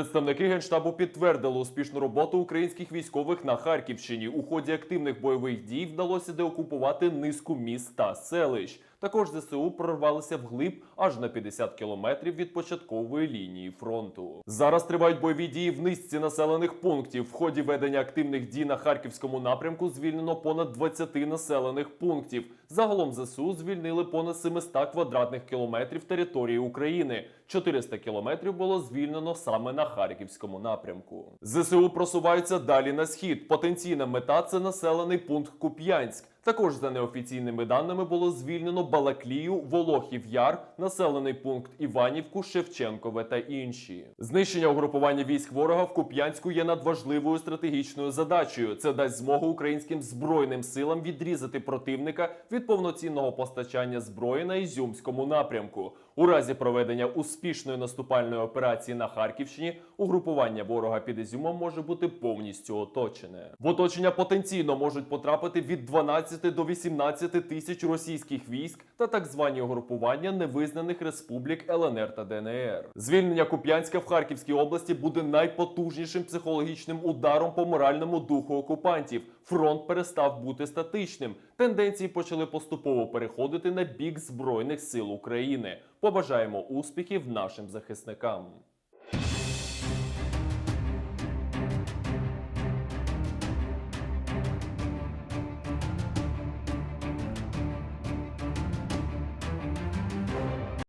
Представники генштабу підтвердили успішну роботу українських військових на Харківщині. У ході активних бойових дій вдалося деокупувати низку міст та селищ. Також ЗСУ прорвалися вглиб аж на 50 кілометрів від початкової лінії фронту. Зараз тривають бойові дії в низці населених пунктів. В ході ведення активних дій на харківському напрямку звільнено понад 20 населених пунктів. Загалом ЗСУ звільнили понад 700 квадратних кілометрів території України. 400 кілометрів було звільнено саме на харківському напрямку. ЗСУ просуваються далі на схід. Потенційна мета це населений пункт Куп'янськ. Також за неофіційними даними було звільнено Балаклію, Волохів Яр, населений пункт Іванівку, Шевченкове та інші. Знищення угрупування військ ворога в Куп'янську є надважливою стратегічною задачею. Це дасть змогу українським збройним силам відрізати противника від повноцінного постачання зброї на Ізюмському напрямку. У разі проведення успішної наступальної операції на Харківщині угрупування ворога під Ізюмом може бути повністю оточене. В оточення потенційно можуть потрапити від 12 до 18 тисяч російських військ та так звані угрупування невизнаних республік ЛНР та ДНР. Звільнення Куп'янська в Харківській області буде найпотужнішим психологічним ударом по моральному духу окупантів. Фронт перестав бути статичним. Тенденції почали поступово переходити на бік збройних сил України. Побажаємо успіхів нашим захисникам.